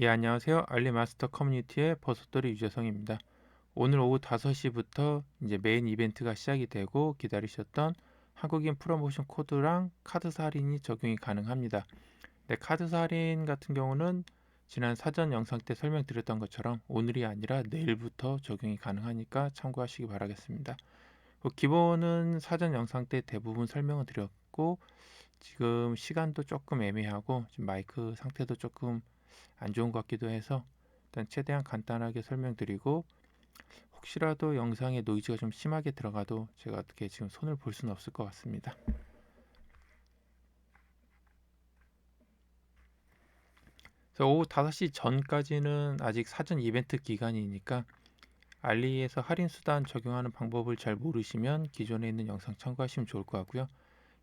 예, 안녕하세요. 알리마스터 커뮤니티의 버섯돌이 유재성입니다. 오늘 오후 5시부터 이제 메인 이벤트가 시작이 되고 기다리셨던 한국인 프로모션 코드랑 카드사 할인이 적용이 가능합니다. 네, 카드사 할인 같은 경우는 지난 사전 영상 때 설명드렸던 것처럼 오늘이 아니라 내일부터 적용이 가능하니까 참고하시기 바라겠습니다. 그 기본은 사전 영상 때 대부분 설명을 드렸고 지금 시간도 조금 애매하고 마이크 상태도 조금 안 좋은 것 같기도 해서 일단 최대한 간단하게 설명드리고 혹시라도 영상에 노이즈가 좀 심하게 들어가도 제가 어떻게 지금 손을 볼 수는 없을 것 같습니다. 오후 5시 전까지는 아직 사전 이벤트 기간이니까 알리에서 할인 수단 적용하는 방법을 잘 모르시면 기존에 있는 영상 참고하시면 좋을 것 같고요.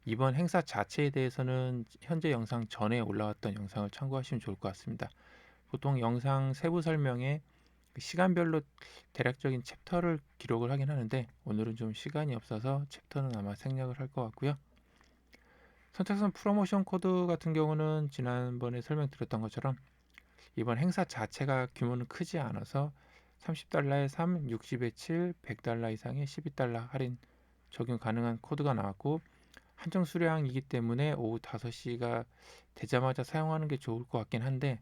이번 행사 자체에 대해서는 현재 영상 전에 올라왔던 영상을 참고하시면 좋을 것 같습니다. 보통 영상 세부 설명에 그 시간별로 대략적인 챕터를 기록을 하긴 하는데 오늘은 좀 시간이 없어서 챕터는 아마 생략을 할 것 같고요. 선착순 프로모션 코드 같은 경우는 지난번에 설명드렸던 것처럼 이번 행사 자체가 규모는 크지 않아서 30달러에 3, 60에 7, 100달러 이상의 12달러 할인 적용 가능한 코드가 나왔고 한정 수량이기 때문에 오후 5시가 되자마자 사용하는 게 좋을 것 같긴 한데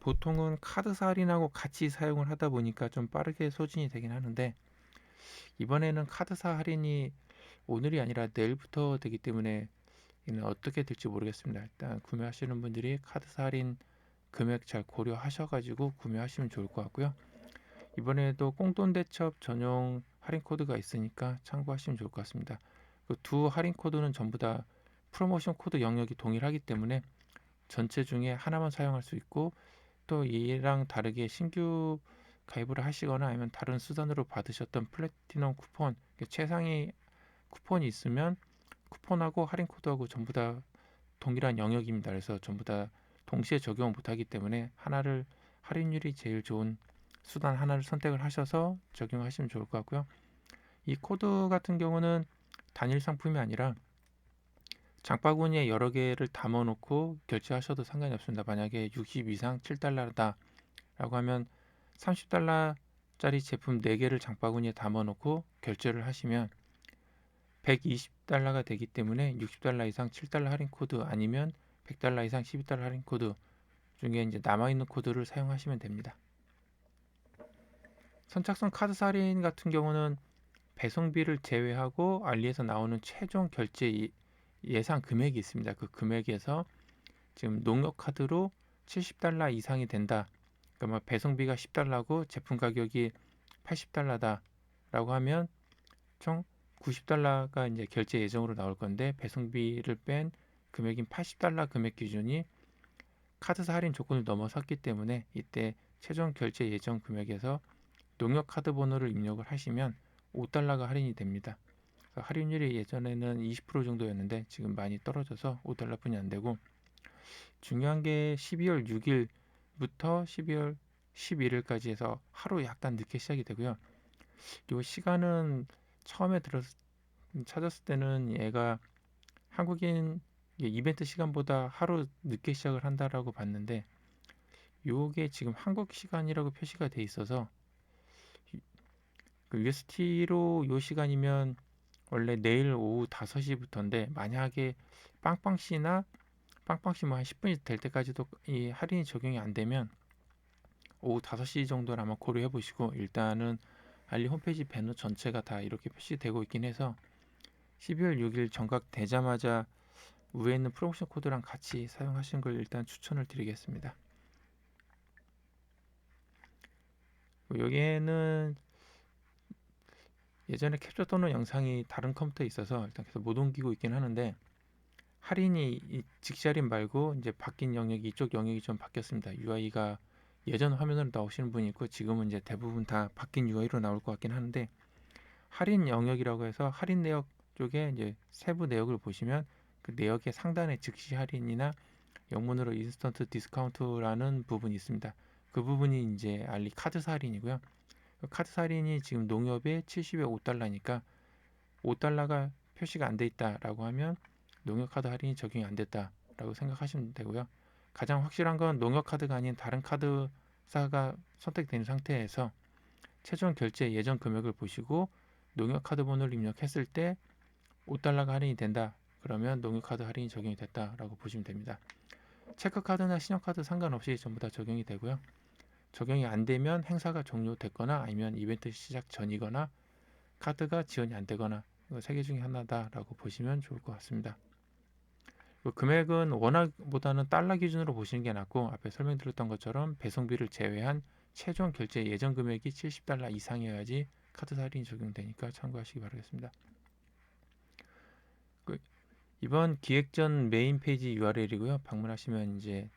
보통은 카드사 할인하고 같이 사용을 하다 보니까 좀 빠르게 소진이 되긴 하는데 이번에는 카드사 할인이 오늘이 아니라 내일부터 되기 때문에 이는 어떻게 될지 모르겠습니다. 일단 구매하시는 분들이 카드사 할인 금액 잘 고려하셔가지고 구매하시면 좋을 것 같고요. 이번에도 꽁돈 대첩 전용 할인 코드가 있으니까 참고하시면 좋을 것 같습니다. 그 두 할인 코드는 전부 다 프로모션 코드 영역이 동일하기 때문에 전체 중에 하나만 사용할 수 있고 또 이랑 다르게 신규 가입을 하시거나 아니면 다른 수단으로 받으셨던 플래티넘 쿠폰 최상위 쿠폰이 있으면 쿠폰하고 할인 코드하고 전부 다 동일한 영역입니다. 그래서 전부 다 동시에 적용 못하기 때문에 하나를 할인율이 제일 좋은 수단 하나를 선택을 하셔서 적용하시면 좋을 것 같고요. 이 코드 같은 경우는 단일 상품이 아니라 장바구니에 여러 개를 담아 놓고 결제하셔도 상관이 없습니다. 만약에 60 이상 7달러다 라고 하면 30달러짜리 제품 4개를 장바구니에 담아 놓고 결제를 하시면 120달러가 되기 때문에 60달러 이상 7달러 할인 코드 아니면 100달러 이상 12달러 할인 코드 중에 이제 남아 있는 코드를 사용하시면 됩니다. 선착순 카드 할인 같은 경우는 배송비를 제외하고 알리에서 나오는 최종 결제 예상 금액이 있습니다. 그 금액에서 지금 농협 카드로 70달러 이상이 된다. 그러니까 뭐 배송비가 10달러고 제품 가격이 80달러다라고 하면 총 90달러가 이제 결제 예정으로 나올 건데 배송비를 뺀 금액인 80달러 금액 기준이 카드사 할인 조건을 넘어섰기 때문에 이때 최종 결제 예정 금액에서 농협 카드 번호를 입력을 하시면 5달러가 할인이 됩니다. 할인율이 예전에는 20% 정도였는데 지금 많이 떨어져서 5달러뿐이 안 되고 중요한 게 12월 6일부터 12월 11일까지 해서 하루 약간 늦게 시작이 되고요. 이 시간은 처음에 들었 찾았을 때는 얘가 한국인 이벤트 시간보다 하루 늦게 시작을 한다라고 봤는데 요게 지금 한국 시간이라고 표시가 돼 있어서 그 UST로 요 시간이면 원래 내일 오후 5시부터인데 만약에 빵빵 씨나 빵빵 씨 뭐 한 10분이 될 때까지도 이 할인이 적용이 안 되면 오후 5시 정도는 아마 고려해 보시고 일단은 알리 홈페이지 배너 전체가 다 이렇게 표시되고 있긴 해서 12월 6일 정각 되자마자 위에 있는 프로모션 코드랑 같이 사용하시는 걸 일단 추천을 드리겠습니다. 여기에는 예전에 캡처 또는 영상이 다른 컴퓨터에 있어서 일단 계속 못 옮기고 있긴 하는데 할인이 직시 할인 말고 이제 바뀐 영역이 이쪽 영역이 좀 바뀌었습니다. UI가 예전 화면으로 나오시는 분이 있고 지금은 이제 대부분 다 바뀐 UI로 나올 것 같긴 하는데 할인 영역이라고 해서 할인 내역 쪽에 이제 세부 내역을 보시면 그 내역의 상단에 즉시 할인이나 영문으로 인스턴트 디스카운트라는 부분이 있습니다. 그 부분이 이제 알리 카드사 할인이고요. 카드 살인이 지금 농협에 70에 5달러니까 5달러가 표시가 안 돼 있다라고 하면 농협 카드 할인이 적용이 안 됐다라고 생각하시면 되고요. 가장 확실한 건 농협 카드가 아닌 다른 카드사가 선택된 상태에서 최종 결제 예정 금액을 보시고 농협 카드 번호를 입력했을 때 5달러가 할인이 된다. 그러면 농협 카드 할인이 적용이 됐다라고 보시면 됩니다. 체크카드나 신용카드 상관없이 전부 다 적용이 되고요. 적용이 안 되면 행사가 종료됐거나 아니면 이벤트 시작 전이거나 카드가 지원이 안 되거나 세 개 중에 하나다라고 보시면 좋을 것 같습니다. 그 금액은 원화보다는 달러 기준으로 보시는 게 낫고 앞에 설명드렸던 것처럼 배송비를 제외한 최종 결제 예정 금액이 70달러 이상이어야지 카드 할인이 적용되니까 참고하시기 바라겠습니다. 그 이번 기획전 메인 페이지 URL이고요. 방문하시면 이제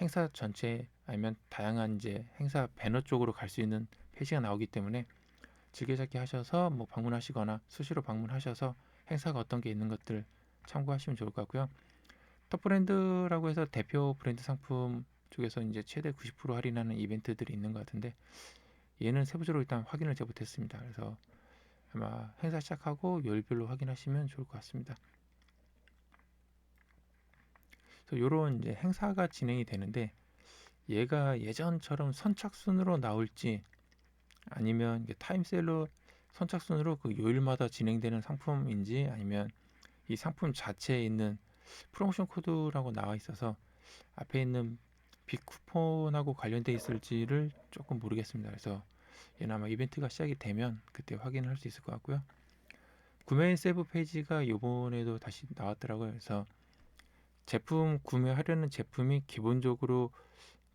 행사 전체 아니면 다양한 이제 행사 배너 쪽으로 갈 수 있는 페이지가 나오기 때문에 즐겨찾기 하셔서 뭐 방문하시거나 수시로 방문하셔서 행사가 어떤 게 있는 것들 참고하시면 좋을 것 같고요. 톱 브랜드라고 해서 대표 브랜드 상품 쪽에서 이제 최대 90% 할인하는 이벤트들이 있는 것 같은데 얘는 세부적으로 일단 확인을 제 못했습니다. 그래서 아마 행사 시작하고 요일별로 확인하시면 좋을 것 같습니다. 그래서 이런 이제 행사가 진행이 되는데 얘가 예전처럼 선착순으로 나올지 아니면 타임셀러 선착순으로 그 요일마다 진행되는 상품인지 아니면 이 상품 자체에 있는 프로모션 코드라고 나와 있어서 앞에 있는 빅 쿠폰하고 관련돼 있을지를 조금 모르겠습니다. 그래서 얘는 아마 이벤트가 시작이 되면 그때 확인을 할 수 있을 것 같고요. 구매 세브 페이지가 이번에도 다시 나왔더라고요. 그래서 제품 구매하려는 제품이 기본적으로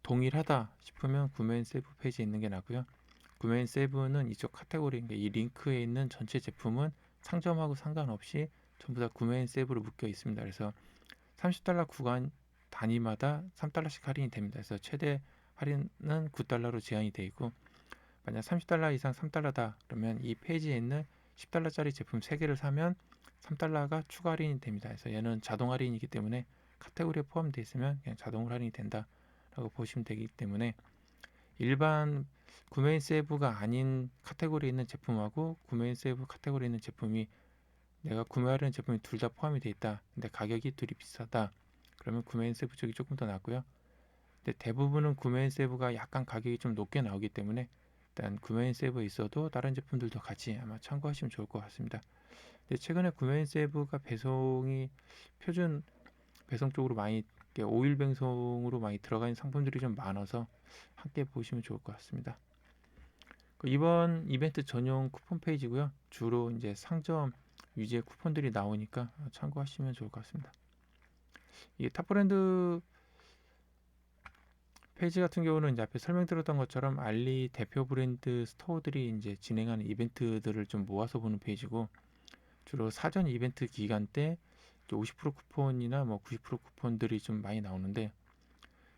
동일하다 싶으면 구매 세브 페이지에 있는 게 낫고요. 구매 세브는 이쪽 카테고리, 이 링크에 있는 전체 제품은 상점하고 상관없이 전부 다 구매 세브로 묶여 있습니다. 그래서 30달러 구간 단위마다 3달러씩 할인이 됩니다. 그래서 최대 할인은 9달러로 제한이 되어 있고 만약 30달러 이상 3달러다 그러면 이 페이지에 있는 10달러짜리 제품 3개를 사면 3달러가 추가 할인이 됩니다. 그래서 얘는 자동 할인이기 때문에 카테고리에 포함되어 있으면 그냥 자동으로 할인이 된다라고 보시면 되기 때문에 일반 구매 인 세이브가 아닌 카테고리에 있는 제품하고 구매 인 세이브 카테고리에 있는 제품이 내가 구매하려는 제품이 둘 다 포함이 되어 있다. 근데 가격이 둘이 비싸다. 그러면 구매 인 세이브 쪽이 조금 더 낫고요. 근데 대부분은 구매 인 세이브가 약간 가격이 좀 높게 나오기 때문에 일단 구매 인 세이브에 있어도 다른 제품들도 같이 아마 참고하시면 좋을 것 같습니다. 근데 최근에 구매 인 세이브가 배송이 표준 배송 쪽으로 많이 오일 배송으로 많이 들어가 있는 상품들이 좀 많아서 함께 보시면 좋을 것 같습니다. 그 이번 이벤트 전용 쿠폰 페이지고요. 주로 이제 상점 위주의 쿠폰들이 나오니까 참고하시면 좋을 것 같습니다. 이 탑브랜드 페이지 같은 경우는 이제 앞에 설명드렸던 것처럼 알리 대표 브랜드 스토어들이 이제 진행하는 이벤트들을 좀 모아서 보는 페이지고 주로 사전 이벤트 기간 때 50% 쿠폰이나 뭐 90% 쿠폰들이 좀 많이 나오는데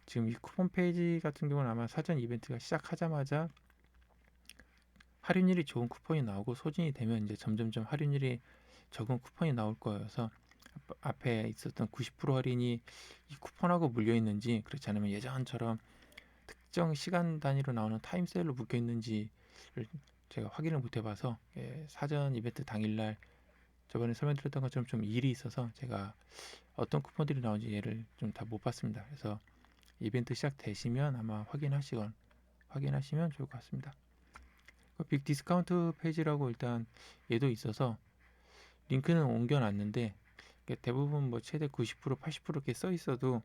지금 이 쿠폰 페이지 같은 경우는 아마 사전 이벤트가 시작하자마자 할인율이 좋은 쿠폰이 나오고 소진이 되면 이제 점점점 할인율이 적은 쿠폰이 나올 거여서 앞에 있었던 90% 할인이 이 쿠폰하고 물려 있는지 그렇지 않으면 예전처럼 특정 시간 단위로 나오는 타임 세일로 묶여 있는지를 제가 확인을 못 해봐서 예, 사전 이벤트 당일날 저번에 설명드렸던 것처럼 좀 일이 있어서 제가 어떤 쿠폰들이 나오는지 얘를 좀 다 못 봤습니다. 그래서 이벤트 시작되시면 아마 확인하시건 확인하시면 좋을 것 같습니다. 그빅 디스카운트 페이지라고 일단 얘도 있어서 링크는 옮겨놨는데 대부분 뭐 최대 90% 80% 이렇게 써 있어도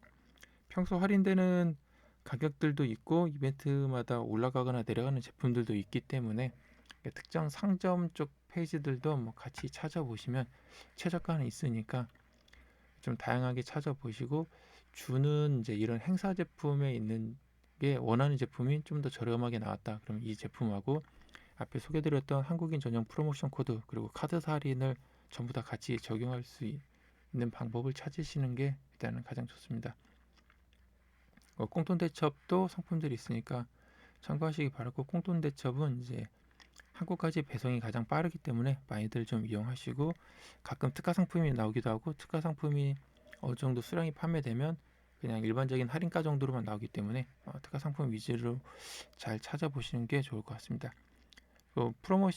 평소 할인되는 가격들도 있고 이벤트마다 올라가거나 내려가는 제품들도 있기 때문에 특정 상점 쪽 페이지들도 뭐 같이 찾아보시면 최저가는 있으니까 좀 다양하게 찾아보시고 주는 이제 이런 행사 제품에 있는 게 원하는 제품이 좀 더 저렴하게 나왔다. 그럼 이 제품하고 앞에 소개드렸던 한국인 전용 프로모션 코드 그리고 카드 할인을 전부 다 같이 적용할 수 있는 방법을 찾으시는 게 일단은 가장 좋습니다. 어, 공돈 대첩도 상품들이 있으니까 참고하시기 바라고 공돈 대첩은 이제 한국까지 배송이 가장 빠르기 때문에 많이들 좀 이용하시고 가끔 특가 상품이 나오기도 하고 특가 상품이 어느 정도 수량이 판매되면 그냥 일반적인 할인가 정도로만 나오기 때문에 어, 특가 상품 위주로 잘 찾아보시는 게 좋을 것 같습니다. 그 프로모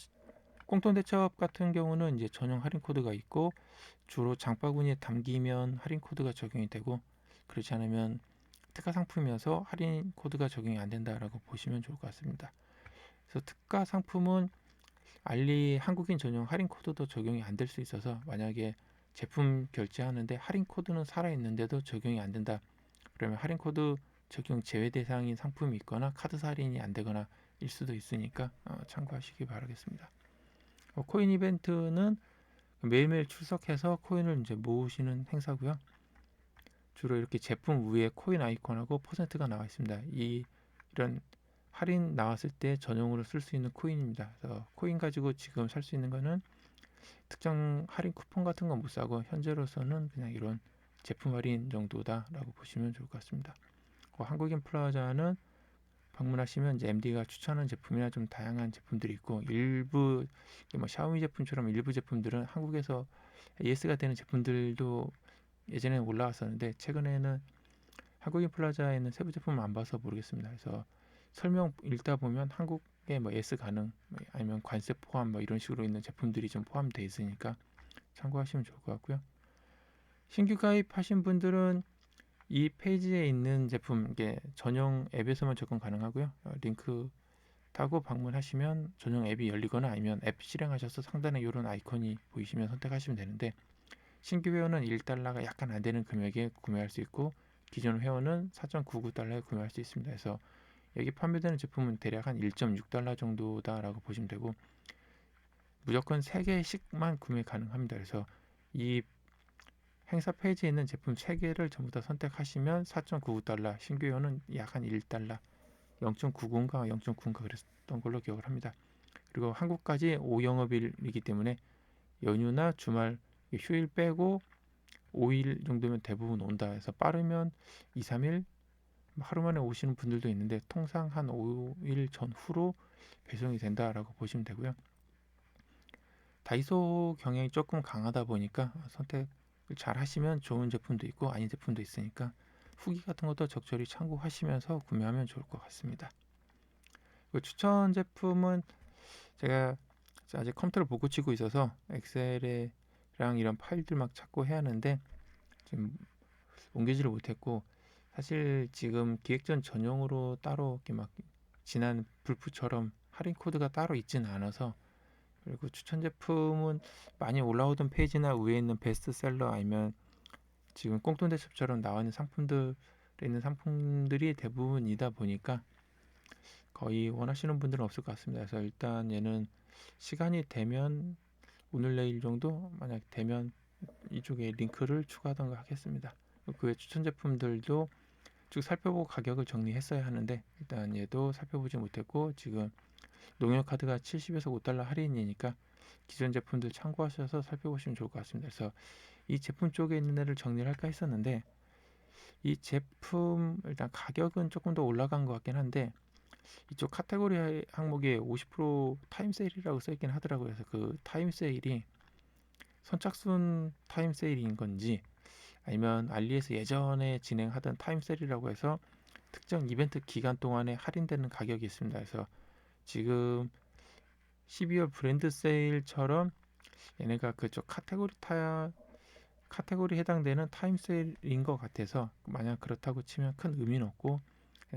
공통 대첩 같은 경우는 이제 전용 할인 코드가 있고 주로 장바구니에 담기면 할인 코드가 적용이 되고 그렇지 않으면 특가 상품이어서 할인 코드가 적용이 안 된다라고 보시면 좋을 것 같습니다. 그래서 특가 상품은 알리 한국인 전용 할인 코드도 적용이 안 될 수 있어서 만약에 제품 결제하는데 할인 코드는 살아 있는데도 적용이 안 된다. 그러면 할인 코드 적용 제외 대상인 상품이 있거나 카드 할인이 안 되거나 일 수도 있으니까 어, 참고하시기 바라겠습니다. 어, 코인 이벤트는 매일매일 출석해서 코인을 이제 모으시는 행사고요. 주로 이렇게 제품 위에 코인 아이콘하고 퍼센트가 나와 있습니다. 이 이런 할인 나왔을 때 전용으로 쓸 수 있는 코인입니다. 그래서 코인 가지고 지금 살 수 있는 거는 특정 할인 쿠폰 같은 건 못 사고 현재로서는 그냥 이런 제품 할인 정도다라고 보시면 좋을 것 같습니다. 어, 한국인 플라자는 방문하시면 이제 MD가 추천하는 제품이나 좀 다양한 제품들이 있고 일부 뭐 샤오미 제품처럼 일부 제품들은 한국에서 AS가 되는 제품들도 예전에는 올라왔었는데 최근에는 한국인 플라자에 있는 세부 제품을 안 봐서 모르겠습니다. 그래서 설명 읽다 보면 한국에 뭐 S 가능 뭐 아니면 관세 포함 뭐 이런 식으로 있는 제품들이 좀 포함되어 있으니까 참고하시면 좋을 것 같고요. 신규 가입하신 분들은 이 페이지에 있는 제품 이게 전용 앱에서만 접근 가능하고요. 어, 링크 타고 방문하시면 전용 앱이 열리거나 아니면 앱 실행하셔서 상단에 이런 아이콘이 보이시면 선택하시면 되는데 신규 회원은 1달러가 약간 안 되는 금액에 구매할 수 있고 기존 회원은 4.99달러에 구매할 수 있습니다. 그래서 여기 판매되는 제품은 대략 한 1.6달러 정도다라고 보시면 되고 무조건 3개씩만 구매 가능합니다. 그래서 이 행사 페이지에 있는 제품 3개를 전부 다 선택하시면 4.99달러, 신규 회원은 약한 1달러, 0.90인가 0.9인가 그랬던 걸로 기억을 합니다. 그리고 한국까지 5영업일이기 때문에 연휴나 주말 휴일 빼고 5일 정도면 대부분 온다 해서 빠르면 2, 3일 하루 만에 오시는 분들도 있는데 통상 한 5일 전후로 배송이 된다라고 보시면 되고요. 다이소 경향이 조금 강하다 보니까 선택을 잘 하시면 좋은 제품도 있고 아닌 제품도 있으니까 후기 같은 것도 적절히 참고하시면서 구매하면 좋을 것 같습니다. 추천 제품은 제가 아직 컴퓨터를 못 고치고 있어서 엑셀에랑 이런 파일들 막 찾고 해야 하는데 지금 옮기지를 못했고 사실 지금 기획전 전용으로 따로 이렇게 막 지난 불프처럼 할인 코드가 따로 있지는 않아서 그리고 추천 제품은 많이 올라오던 페이지나 위에 있는 베스트셀러 아니면 지금 꽁돈 대첩처럼 나와 있는 상품들에 있는 상품들이 대부분이다 보니까 거의 원하시는 분들은 없을 것 같습니다. 그래서 일단 얘는 시간이 되면 오늘 내일 정도 만약 되면 이쪽에 링크를 추가하던가 하겠습니다. 그 외 추천 제품들도 쭉 살펴보고 가격을 정리했어야 하는데 일단 얘도 살펴보지 못했고 지금 농협 카드가 70에서 5달러 할인이니까 기존 제품들 참고하셔서 살펴보시면 좋을 것 같습니다. 그래서 이 제품 쪽에 있는 애를 정리를 할까 했었는데 이 제품 일단 가격은 조금 더 올라간 것 같긴 한데 이쪽 카테고리 항목에 50% 타임 세일이라고 써있긴 하더라고요. 그래서 그 타임 세일이 선착순 타임 세일인 건지 아니면 알리에서 예전에 진행하던 타임셀이라고 해서 특정 이벤트 기간 동안에 할인되는 가격이 있습니다. 그래서 지금 12월 브랜드 세일처럼 얘네가 그쪽 카테고리 타 카테고리 해당되는 타임 세일인 것 같아서 만약 그렇다고 치면 큰 의미는 없고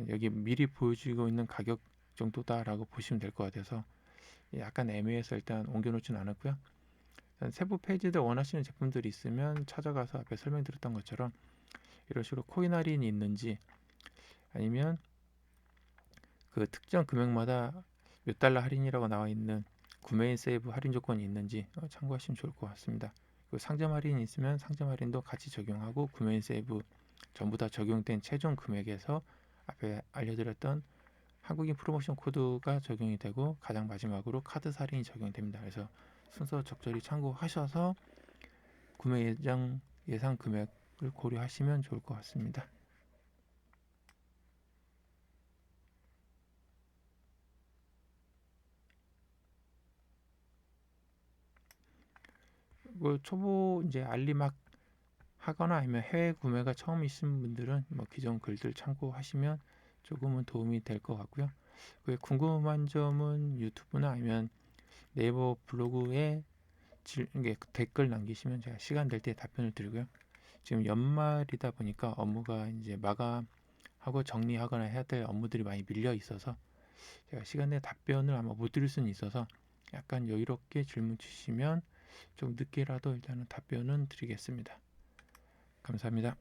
여기 미리 보여주고 있는 가격 정도다라고 보시면 될 것 같아서 약간 애매해서 일단 옮겨놓지는 않았고요. 세부 페이지들 원하시는 제품들이 있으면 찾아가서 앞에 설명드렸던 것처럼 이런 식으로 코인 할인이 있는지 아니면 그 특정 금액마다 몇 달러 할인이라고 나와 있는 구매인 세이브 할인 조건이 있는지 어, 참고하시면 좋을 것 같습니다. 그 상점 할인이 있으면 상점 할인도 같이 적용하고 구매인 세이브 전부 다 적용된 최종 금액에서 앞에 알려드렸던 한국인 프로모션 코드가 적용이 되고 가장 마지막으로 카드 할인이 적용됩니다. 그래서 순서 적절히 참고하셔서 구매 예정 예상 금액을 고려하시면 좋을 것 같습니다. 그 초보 이제 알리막 하거나 아니면 해외 구매가 처음이신 분들은 뭐 기존 글들 참고하시면 조금은 도움이 될 것 같고요. 그 궁금한 점은 유튜브나 아니면 네이버 블로그에 질, 댓글 남기시면 제가 시간 될 때 답변을 드리고요. 지금 연말이다 보니까 업무가 이제 마감하는 하고 정리하거나 해야 될 업무들이 많이 밀려 있어서 제가 시간 내에 답변을 아마 못 드릴 수는 있어서 약간 여유롭게 질문 주시면 좀 늦게라도 일단은 답변은 드리겠습니다. 감사합니다.